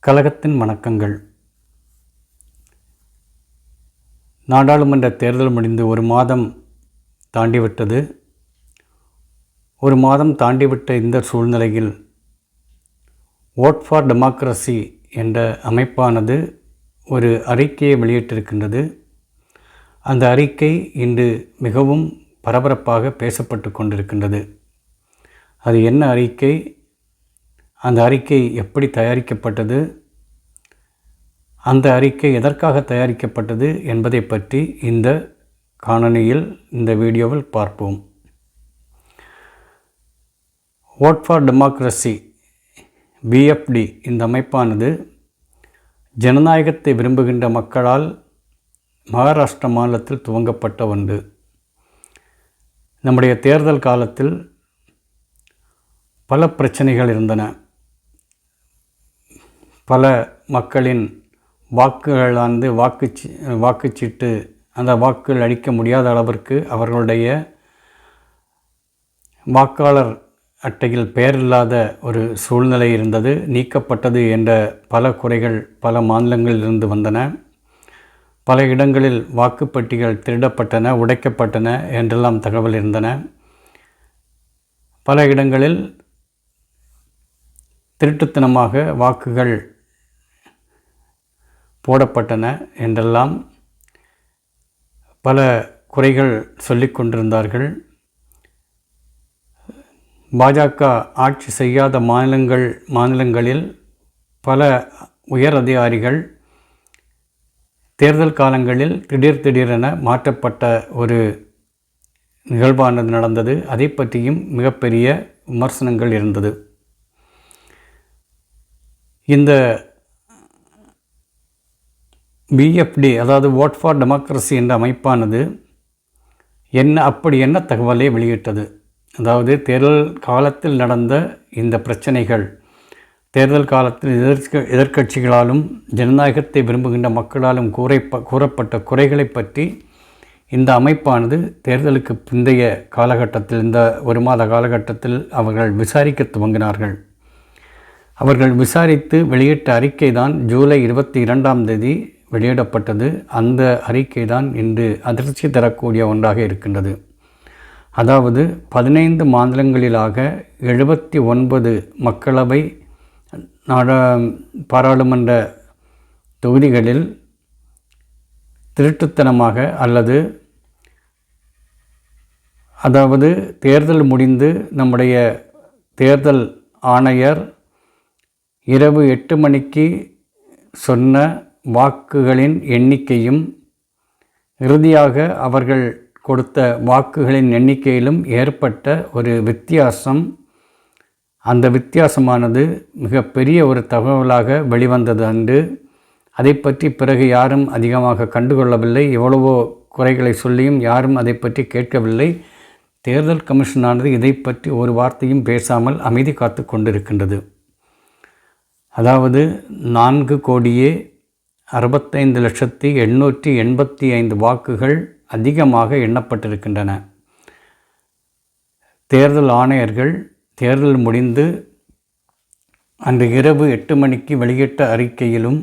கழகத்தின் வணக்கங்கள். நாடாளுமன்ற தேர்தல் முடிந்து ஒரு மாதம் தாண்டிவிட்டது. ஒரு மாதம் தாண்டிவிட்ட இந்த சூழ்நிலையில் ஓட் ஃபார் டெமோக்ரஸி என்ற அமைப்பானது ஒரு அறிக்கையை வெளியிட்டிருக்கின்றது. அந்த அறிக்கை இன்று மிகவும் பரபரப்பாக பேசப்பட்டு கொண்டிருக்கின்றது. அது என்ன அறிக்கை? அந்த அறிக்கை எப்படி தயாரிக்கப்பட்டது? அந்த அறிக்கை எதற்காக தயாரிக்கப்பட்டது என்பதை பற்றி இந்த காணொலியில் இந்த வீடியோவில் பார்ப்போம். ஓட் ஃபார் டெமோக்ரஸி பிஎஃப்டி இந்த அமைப்பானது ஜனநாயகத்தை விரும்புகின்ற மக்களால் மகாராஷ்டிரா மாநிலத்தில் துவங்கப்பட்ட ஒன்று. நம்முடைய தேர்தல் காலத்தில் பல பிரச்சனைகள் இருந்தன. பல மக்களின் வாக்குகள் வந்து வாக்குச்சி வாக்குச்சீட்டு அந்த வாக்குகள் அளிக்க முடியாத அளவிற்கு அவர்களுடைய வாக்காளர் அட்டையில் பெயர் இல்லாத ஒரு சூழ்நிலை இருந்தது நீக்கப்பட்டது என்ற பல குறைகள் பல மாநிலங்களில் இருந்து வந்தன. பல இடங்களில் வாக்குப்பட்டிகள் திருடப்பட்டன உடைக்கப்பட்டன என்றெல்லாம் தகவல் இருந்தன. பல இடங்களில் திருட்டுத்தனமாக வாக்குகள் போடப்பட்டன என்றெல்லாம் பல குறைகள் சொல்லிக் கொண்டிருந்தார்கள். பாஜக ஆட்சி செய்யாத மாநிலங்கள் மாநிலங்களில் பல உயர் அதிகாரிகள் தேர்தல் காலங்களில் திடீர் திடீரென மாற்றப்பட்ட ஒரு நிகழ்வானது நடந்தது. அதை பற்றியும் மிகப்பெரிய விமர்சனங்கள் இருந்தது. இந்த பிஎஃப்டி அதாவது ஓட் ஃபார் டெமோக்ரஸி என்ற அமைப்பானது என்ன அப்படி என்ன தகவலை வெளியிட்டது? அதாவது தேர்தல் காலத்தில் நடந்த இந்த பிரச்சனைகள் தேர்தல் காலத்தில் எதிர்க்க எதிர்க்கட்சிகளாலும் ஜனநாயகத்தை விரும்புகின்ற மக்களாலும் கூரை கூறப்பட்ட குறைகளை பற்றி இந்த அமைப்பானது தேர்தலுக்கு பிந்தைய காலகட்டத்தில் இந்த ஒரு மாத காலகட்டத்தில் அவர்கள் விசாரிக்க துவங்கினார்கள். அவர்கள் விசாரித்து வெளியிட்ட அறிக்கை தான் ஜூலை இருபத்தி இரண்டாம் தேதி வெளியிடப்பட்டது. அந்த அறிக்கை தான் இன்று அதிர்ச்சி தரக்கூடிய ஒன்றாக இருக்கின்றது. அதாவது பதினைந்து மாநிலங்களிலாக எழுபத்தி ஒன்பது மக்களவை நாடா பாராளுமன்ற தொகுதிகளில் திருட்டுத்தனமாக அல்லது அதாவது தேர்தல் முடிந்து நம்முடைய தேர்தல் ஆணையர் இரவு எட்டு மணிக்கு சொன்ன வாக்குகளின் எண்ணிக்கையும் இறுதியாக அவர்கள் கொடுத்த வாக்குகளின் எண்ணிக்கையிலும் ஏற்பட்ட ஒரு வித்தியாசம். அந்த வித்தியாசமானது மிகப்பெரிய ஒரு தகவலாக வெளிவந்தது அன்று. அதை பற்றி பிறகு யாரும் அதிகமாக கண்டுகொள்ளவில்லை. எவ்வளவோ குறைகளை சொல்லியும் யாரும் அதை பற்றி கேட்கவில்லை. தேர்தல் கமிஷனானது இதை பற்றி ஒரு வார்த்தையும் பேசாமல் அமைதி காத்து கொண்டிருக்கின்றது. அதாவது நான்கு கோடியே அறுபத்தைந்து லட்சத்தி எண்ணூற்றி எண்பத்தி ஐந்து வாக்குகள் அதிகமாக எண்ணப்பட்டிருக்கின்றன. தேர்தல் ஆணையர்கள் தேர்தல் முடிந்து அன்று இரவு எட்டு மணிக்கு வெளியிட்ட அறிக்கையிலும்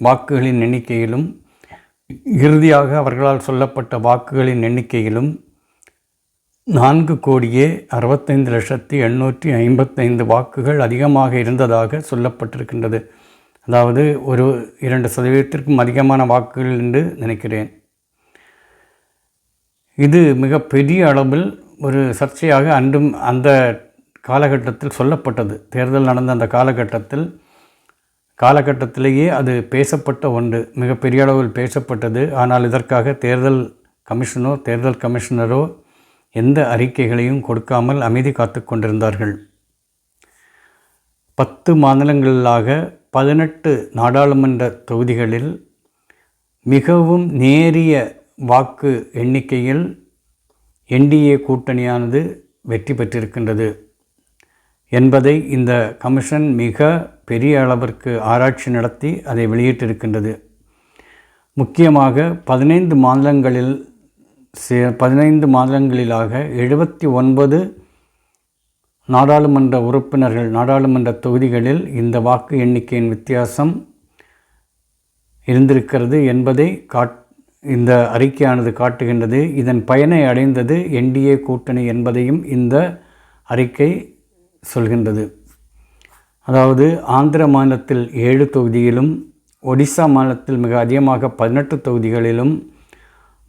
வாக்குகளின் எண்ணிக்கையிலும் இறுதியாக அவர்களால் சொல்லப்பட்ட வாக்குகளின் எண்ணிக்கையிலும் நான்கு கோடியே அறுபத்தைந்து லட்சத்தி எண்ணூற்றி ஐம்பத்தைந்து வாக்குகள் அதிகமாக இருந்ததாக சொல்லப்பட்டிருக்கின்றது. அதாவது ஒரு இரண்டு சதவீதத்திற்கும் அதிகமான வாக்குகள் என்று நினைக்கிறேன். இது மிக பெரிய அளவில் ஒரு சர்ச்சையாக அன்றும் அந்த காலகட்டத்தில் சொல்லப்பட்டது. தேர்தல் நடந்த அந்த காலகட்டத்தில் காலகட்டத்திலேயே அது பேசப்பட்ட ஒன்று மிகப்பெரிய அளவில் பேசப்பட்டது. ஆனால் இதற்காக தேர்தல் கமிஷனோ தேர்தல் கமிஷனரோ எந்த அறிக்கைகளையும் கொடுக்காமல் அமைதி காத்து கொண்டிருந்தார்கள். பத்து மாநிலங்களாக பதினெட்டு நாடாளுமன்ற தொகுதிகளில் மிகவும் நேரிய வாக்கு எண்ணிக்கையில் என்டிஏ கூட்டணியானது வெற்றி பெற்றிருக்கின்றது என்பதை இந்த கமிஷன் மிக பெரிய அளவிற்கு ஆராய்ச்சி நடத்தி அதை வெளியிட்டிருக்கின்றது. முக்கியமாக பதினைந்து மாநிலங்களில் பதினைந்து மாநிலங்களிலாக எழுபத்தி ஒன்பது நாடாளுமன்ற உறுப்பினர்கள் நாடாளுமன்ற தொகுதிகளில் இந்த வாக்கு எண்ணிக்கையின் வித்தியாசம் இருந்திருக்கிறது என்பதை காட் இந்த அறிக்கையானது காட்டுகின்றது. இதன் பயனை அடைந்தது என்டிஏ கூட்டணி என்பதையும் இந்த அறிக்கை சொல்கின்றது. அதாவது ஆந்திர மாநிலத்தில் ஏழு தொகுதியிலும் ஒடிசா மாநிலத்தில் மிக அதிகமாக பதினெட்டு தொகுதிகளிலும்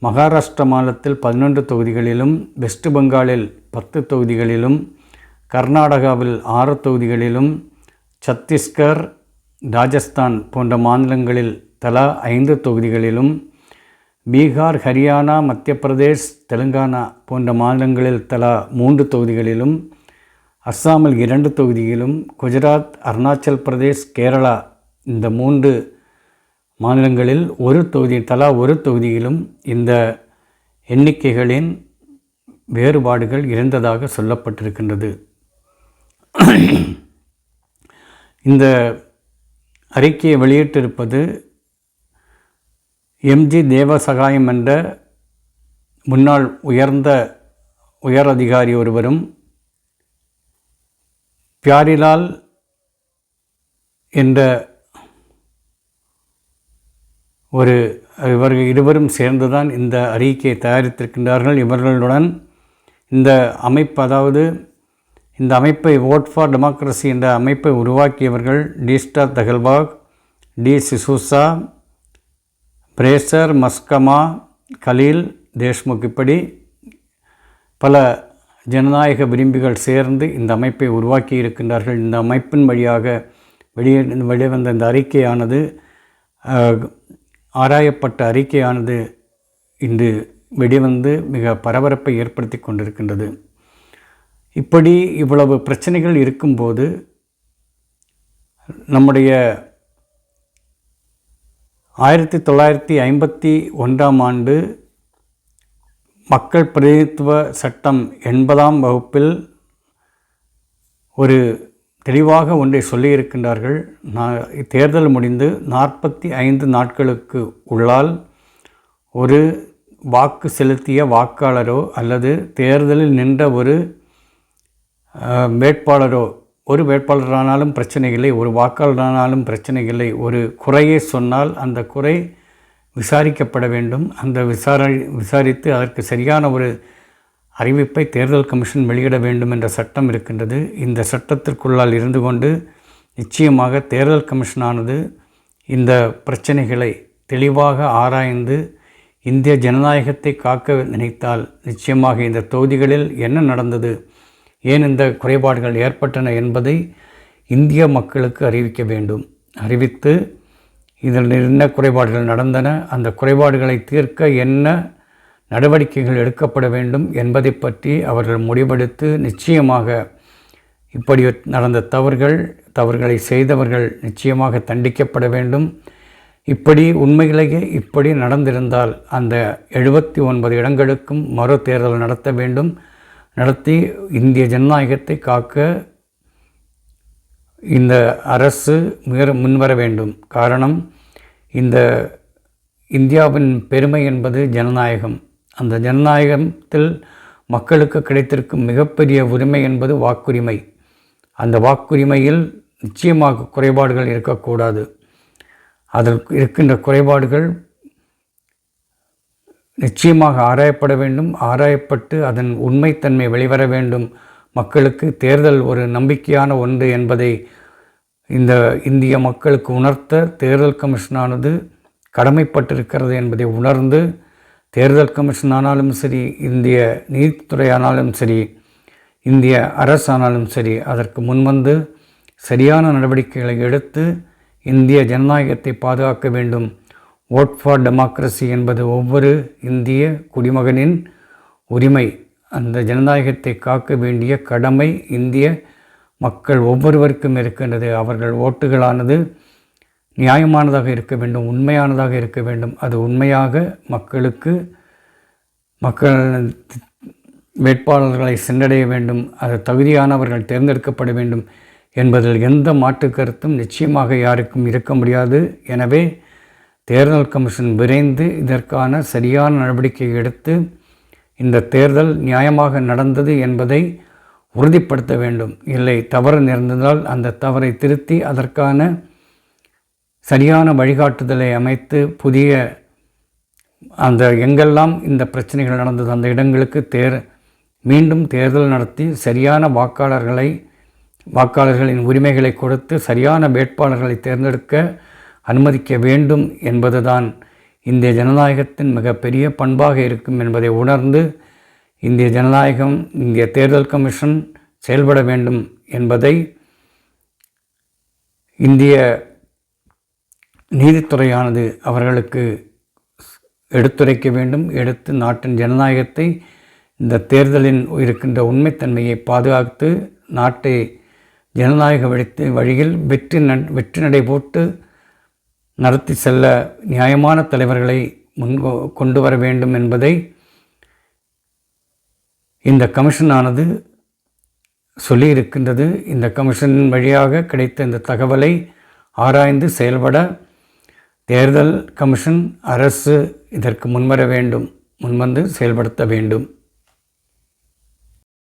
மகாராஷ்டிரா மாநிலத்தில் பதினொன்று தொகுதிகளிலும் வெஸ்ட் பெங்காலில் பத்து தொகுதிகளிலும் கர்நாடகாவில் ஆறு தொகுதிகளிலும் சத்தீஸ்கர் ராஜஸ்தான் போன்ற மாநிலங்களில் தலா ஐந்து தொகுதிகளிலும் பீகார் ஹரியானா மத்திய பிரதேஷ் தெலுங்கானா போன்ற மாநிலங்களில் தலா மூன்று தொகுதிகளிலும் அஸ்ஸாமில் இரண்டு தொகுதியிலும் குஜராத் அருணாச்சல் பிரதேஷ் கேரளா இந்த மூன்று மாநிலங்களில் ஒரு தொகுதி தலா ஒரு தொகுதியிலும் இந்த எண்ணிக்கைகளின் வேறுபாடுகள் இருந்ததாக சொல்லப்பட்டிருக்கின்றது. இந்த அறிக்கையை வெளியிட்டிருப்பது எம்ஜி தேவசகாயம் என்ற முன்னாள் உயர்ந்த உயர் அதிகாரி ஒருவரும் பியாரிலால் என்ற ஒரு இவர்கள் இருவரும் சேர்ந்துதான் இந்த அறிக்கையை தயாரித்திருக்கின்றார்கள். இவர்களுடன் இந்த அமைப்பு அதாவது இந்த அமைப்பை ஓட் ஃபார் டெமோக்ரஸி என்ற அமைப்பை உருவாக்கியவர்கள் டி. தகல்பாக் டி. சிசூசா பிரேசர் மஸ்கமா கலீல் தேஷ்முக் இப்படி பல ஜனநாயக விரும்பிகள் சேர்ந்து இந்த அமைப்பை உருவாக்கி இருக்கின்றார்கள். இந்த அமைப்பின் வழியாக வெளியே வெளிவந்த இந்த அறிக்கையானது ஆராயப்பட்ட அறிக்கையானது இன்று வெளிவந்து மிக பரபரப்பை ஏற்படுத்தி கொண்டிருக்கின்றது. இப்படி இவ்வளவு பிரச்சனைகள் இருக்கும்போது நம்முடைய ஆயிரத்தி தொள்ளாயிரத்தி ஐம்பத்தி ஒன்றாம் ஆண்டு மக்கள் பிரதிநிதித்துவ சட்டம் எண்பதாம் வகுப்பில் ஒரு தெளிவாக ஒன்றை சொல்லியிருக்கின்றார்கள். நான் தேர்தல் முடிந்து நாற்பத்தி ஐந்து நாட்களுக்கு உள்ளால் ஒரு வாக்கு செலுத்திய வாக்காளரோ அல்லது தேர்தலில் நின்ற ஒரு வேட்பாளரோ ஒரு வேட்பாளரானாலும் பிரச்சனை இல்லை ஒரு வாக்காளரானாலும் பிரச்சனை இல்லை. ஒரு குறையை சொன்னால் அந்த குறை விசாரிக்கப்பட வேண்டும். அந்த விசாரணை விசாரித்து அதற்கு சரியான ஒரு அறிவிப்பை தேர்தல் கமிஷன் வெளியிட வேண்டும் என்ற சட்டம் இருக்கின்றது. இந்த சட்டத்திற்குள்ளால் இருந்து கொண்டு நிச்சயமாக தேர்தல் கமிஷனானது இந்த பிரச்சனைகளை தெளிவாக ஆராய்ந்து இந்திய ஜனநாயகத்தை காக்க நினைத்தால் நிச்சயமாக இந்த தொகுதிகளில் என்ன நடந்தது ஏன் இந்த குறைபாடுகள் ஏற்பட்டன என்பதை இந்திய மக்களுக்கு அறிவிக்க வேண்டும். அறிவித்து இதில் என்ன குறைபாடுகள் நடந்தன அந்த குறைபாடுகளை தீர்க்க என்ன நடவடிக்கைகள் எடுக்கப்பட வேண்டும் என்பதை பற்றி அவர்கள் முடிவெடுத்து நிச்சயமாக இப்படி நடந்த தவறுகள் தவறுகளை செய்தவர்கள் நிச்சயமாக தண்டிக்கப்பட வேண்டும். இப்படி உண்மையிலேயே இப்படி நடந்திருந்தால் அந்த எழுபத்தி ஒன்பது இடங்களுக்கும் மறு தேர்தல் நடத்த வேண்டும். நடத்தி இந்திய ஜனநாயகத்தை காக்க இந்த அரசு முயற முன்வர வேண்டும். காரணம் இந்த இந்தியாவின் பெருமை என்பது ஜனநாயகம். அந்த ஜனநாயகத்தில் மக்களுக்கு கிடைத்திருக்கும் மிகப்பெரிய உரிமை என்பது வாக்குரிமை. அந்த வாக்குரிமையில் நிச்சயமாக குறைபாடுகள் இருக்கக்கூடாது. அதற்கு இருக்கின்ற குறைபாடுகள் நிச்சயமாக ஆராயப்பட வேண்டும் ஆராயப்பட்டு அதன் உண்மைத்தன்மை வெளிவர வேண்டும். மக்களுக்கு தேர்தல் ஒரு நம்பிக்கையான ஒன்று என்பதை இந்த இந்திய மக்களுக்கு உணர்த்த தேர்தல் கமிஷனானது கடமைப்பட்டிருக்கிறது என்பதை உணர்ந்து தேர்தல் கமிஷன் ஆனாலும் சரி இந்திய நீதித்துறை ஆனாலும் சரி இந்திய அரசானாலும் சரி அதற்கு முன்வந்து சரியான நடவடிக்கைகளை எடுத்து இந்திய ஜனநாயகத்தை பாதுகாக்க வேண்டும். ஓட் ஃபார் டெமோக்ரஸி என்பது ஒவ்வொரு இந்திய குடிமகனின் உரிமை. அந்த ஜனநாயகத்தை காக்க வேண்டிய கடமை இந்திய மக்கள் ஒவ்வொருவருக்கும் இருக்கின்றது. அவர்கள் ஓட்டுகளானது நியாயமானதாக இருக்க வேண்டும் உண்மையானதாக இருக்க வேண்டும். அது உண்மையாக மக்களுக்கு மக்கள் வேட்பாளர்களை சென்றடைய வேண்டும். அது தகுதியானவர்கள் தேர்ந்தெடுக்கப்பட வேண்டும் என்பதில் எந்த மாற்று கருத்தும் நிச்சயமாக யாருக்கும் இருக்க முடியாது. எனவே தேர்தல் கமிஷன் விரைந்து இதற்கான சரியான நடவடிக்கை எடுத்து இந்த தேர்தல் நியாயமாக நடந்தது என்பதை உறுதிப்படுத்த வேண்டும். இல்லை தவறு நேர்ந்ததால் அந்த தவறை திருத்தி அதற்கான சரியான வழிகாட்டுதலை அமைத்து புதிய அந்த எங்கெல்லாம் இந்த பிரச்சனைகள் நடந்தது அந்த இடங்களுக்கு தேர் மீண்டும் தேர்தல் நடத்தி சரியான வாக்காளர்களை வாக்காளர்களின் உரிமைகளை கொடுத்து சரியான வேட்பாளர்களை தேர்ந்தெடுக்க அனுமதிக்க வேண்டும் என்பதுதான் இந்திய ஜனநாயகத்தின் மிகப்பெரிய பண்பாக இருக்கும் என்பதை உணர்ந்து இந்திய ஜனநாயகம் இந்திய தேர்தல் கமிஷன் செயல்பட வேண்டும் என்பதை இந்திய நீதித்துறையானது அவர்களுக்கு எடுத்துரைக்க வேண்டும். எடுத்து நாட்டின் ஜனநாயகத்தை இந்த தேர்தலின் இருக்கின்ற உண்மைத்தன்மையை பாதுகாத்து நாட்டை ஜனநாயக வழித்து வழியில் வெற்றி ந வெற்றி நடை போட்டு நடத்தி செல்ல நியாயமான தலைவர்களை முன் கொண்டு வர வேண்டும் என்பதை இந்த கமிஷனானது சொல்லியிருக்கின்றது. இந்த கமிஷன் வழியாக கிடைத்த இந்த தகவலை ஆராய்ந்து செயல்பட தேர்தல் கமிஷன் அரசு இதற்கு முன்வர வேண்டும் முன்வந்து செயல்படுத்த வேண்டும்.